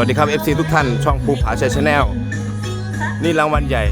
สวัสดีครับ FC ทุกท่านช่องภูผาชัยชาแนลนี่รางวัลใหญ่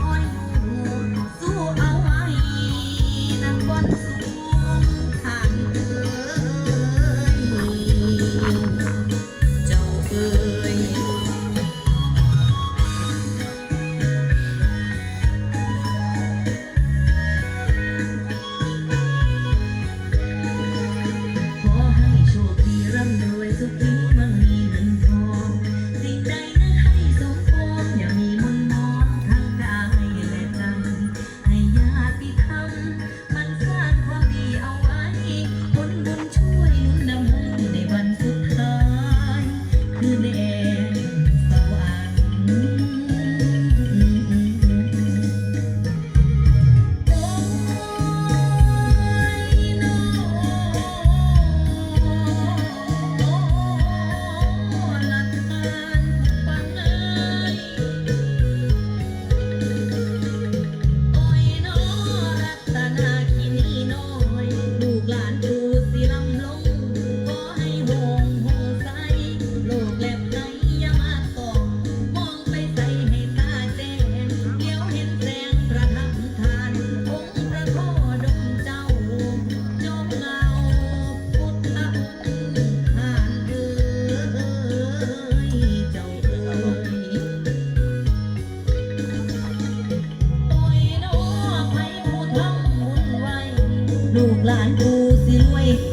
ลูกหลานกูสิรวยเฮ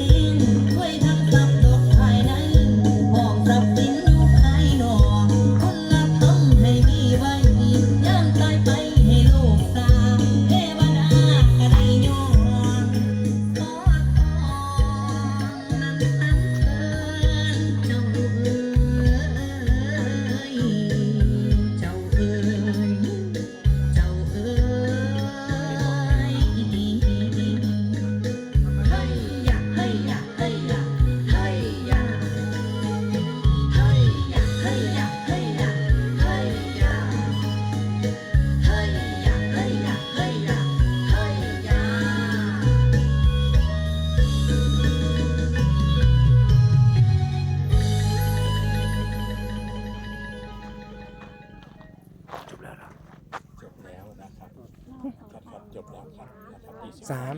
สาม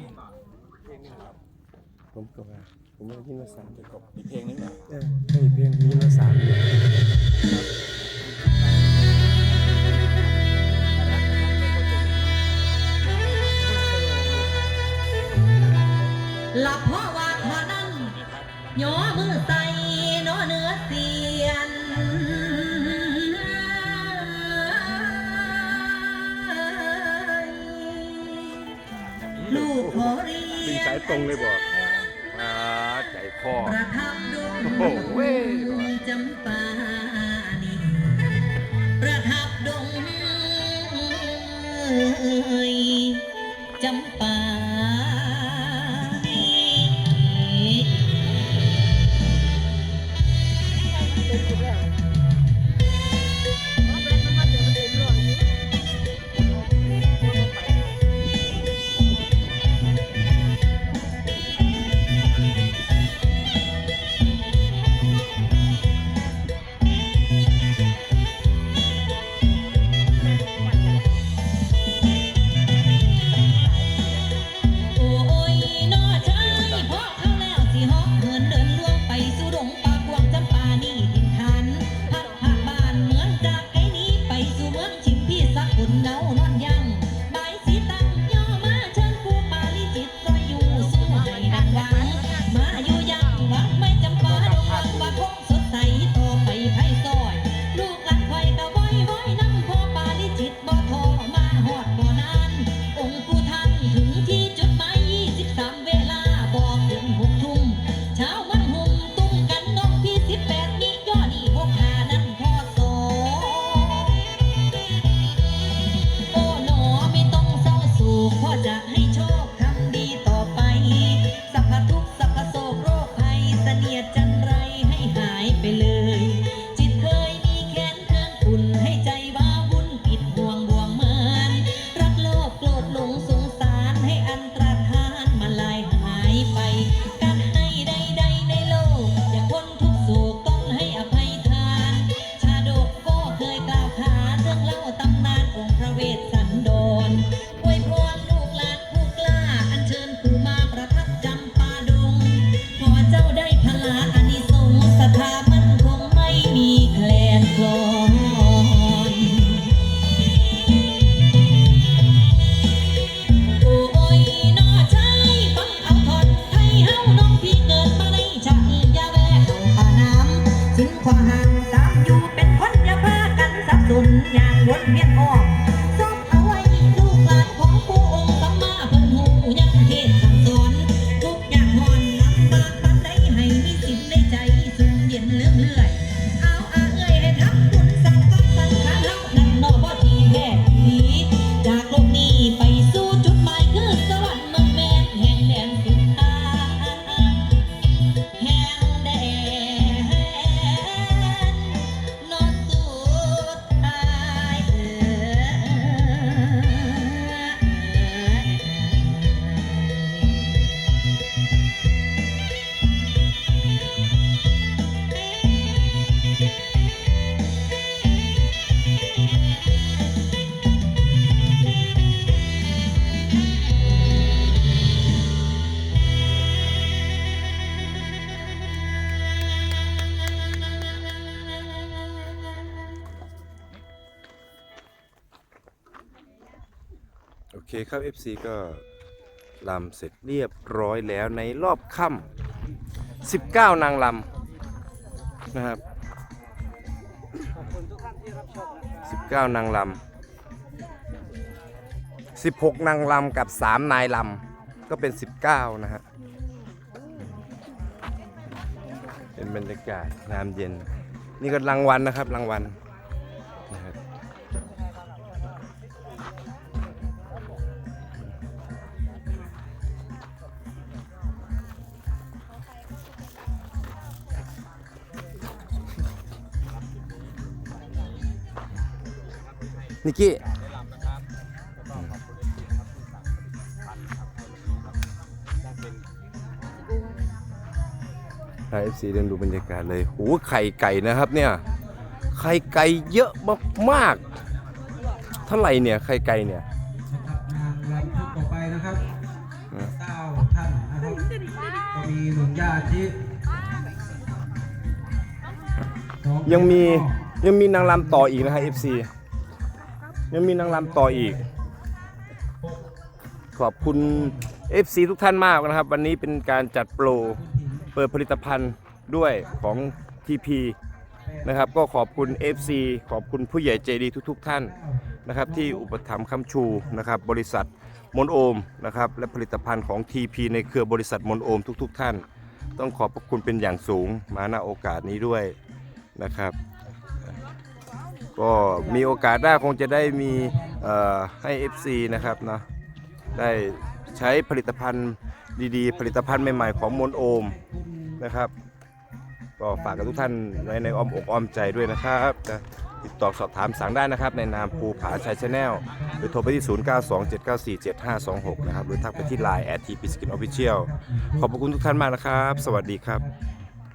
ผมก็ว่าผมว่ายิ่ว่าสามเป็กบอีกเพลงนึงเหรอ ตรงเลยบอกมาใจพ่อโอ้โหเว้ยบดจำปา เย็นเลื่อมเลื่อย เคครับ FC ก็ลำเสร็จเรียบร้อยแล้วในรอบค่ำ19 นางลำนะครับ19 นางลำ16 นางลำกับ 3 นายลำก็เป็น 19 นะฮะเป็นบรรยากาศงามเย็น นี่ก็รางวัลนะครับรางวัล นิกกี้ไอเอฟซีเดินดูบรรยากาศเลยโหไข่ไก่นะครับเนี่ย ไข่ไก่เยอะมากๆเท่าไหร่เนี่ย ไข่ไก่เนี่ยนะครับงานรำชุดต่อไปนะครับอืมเก้าท่านนะครับก็มีหนุ่มญาติน้อยังมียังมีนางรำต่ออีกนะฮะ FC ยังมีนางรำต่ออีก ขอบคุณ FC ทุกท่านมากนะครับ วันนี้เป็นการจัดโปรเปิดผลิตภัณฑ์ด้วยของ TP นะครับ ก็ขอบคุณ FC ขอบคุณผู้ใหญ่ใจดีทุก ๆ ท่านนะครับ ที่อุปถัมภ์คำชูนะครับ บริษัทมนโอมนะครับและผลิตภัณฑ์ของ TP ในเครือบริษัทมนโอมทุก ๆ ท่าน ต้องขอบพระคุณเป็นอย่างสูงมาณโอกาสนี้ด้วยนะครับ ก็มีโอกาสหน้าคงจะได้มีเอ่อให้ FC นะครับนะได้ใช้ผลิตภัณฑ์ดีๆ ผลิตภัณฑ์ใหม่ๆ ของมนโอมนะครับก็ฝากกับทุกท่านไว้ในอ้อมอกอ้อมใจด้วยนะครับนะติดต่อสอบถามสั่งได้นะครับ ในนามภูผาชัยชาแนลหรือโทรไปที่ 0927947526 นะครับ หรือทักไปที่ Line แอดทีพีสกินออฟิเชียลขอบพระคุณทุกท่านมากนะครับ สวัสดีครับ